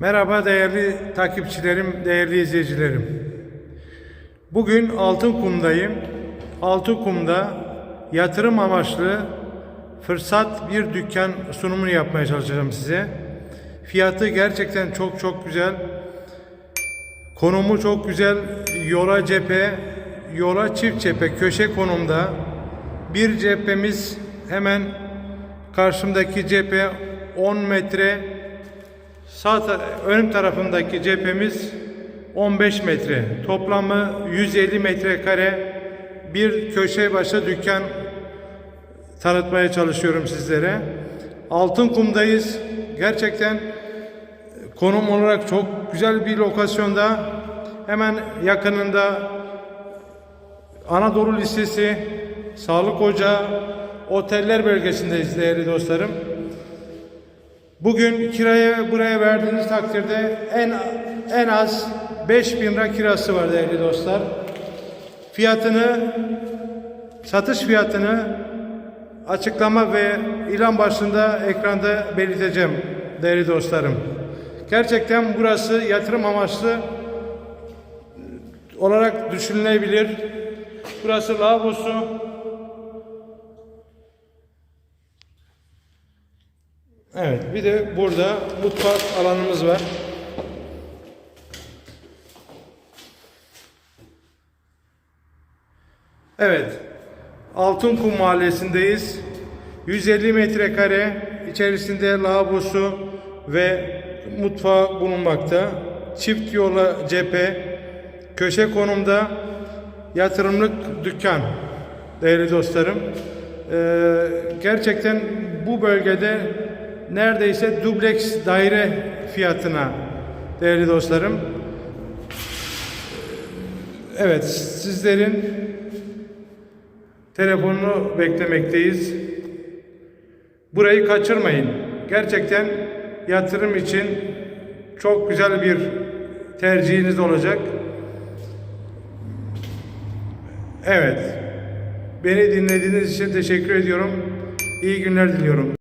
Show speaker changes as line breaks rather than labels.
Merhaba değerli takipçilerim, değerli izleyicilerim. Bugün Altınkum'dayım. Altınkum'da yatırım amaçlı fırsat bir dükkan sunumunu yapmaya çalışacağım size. Fiyatı gerçekten çok çok güzel. Konumu çok güzel. Yola cephe, yola çift cephe, köşe konumda. Bir cephemiz hemen karşımdaki cephe 10 metre Sağ ön tarafındaki cephemiz 15 metre. Toplamı 150 metrekare bir köşe başı dükkan tanıtmaya çalışıyorum sizlere. Altınkum'dayız. Gerçekten konum olarak çok güzel bir lokasyonda. Hemen yakınında Anadolu Lisesi, Sağlık Ocağı, oteller bölgesindeyiz değerli dostlarım. Bugün kiraya buraya verdiğiniz takdirde en en az 5000 lira kirası var değerli dostlar. Fiyatını satış fiyatını açıklama ve ilan başlığında ekranda belirteceğim değerli dostlarım. Gerçekten burası yatırım amaçlı olarak düşünülebilir. Burası lavabosu, Evet, bir de burada mutfak alanımız var. Evet, Altınkum Mahallesi'ndeyiz. 150 metrekare içerisinde lavabosu ve mutfağı bulunmakta. Çift yola cephe, köşe konumda yatırımlık dükkan değerli dostlarım. Ee, gerçekten bu bölgede neredeyse dubleks daire fiyatına değerli dostlarım. Evet sizlerin telefonunu beklemekteyiz. Burayı kaçırmayın. Gerçekten yatırım için çok güzel bir tercihiniz olacak. Evet. Beni dinlediğiniz için teşekkür ediyorum. İyi günler diliyorum.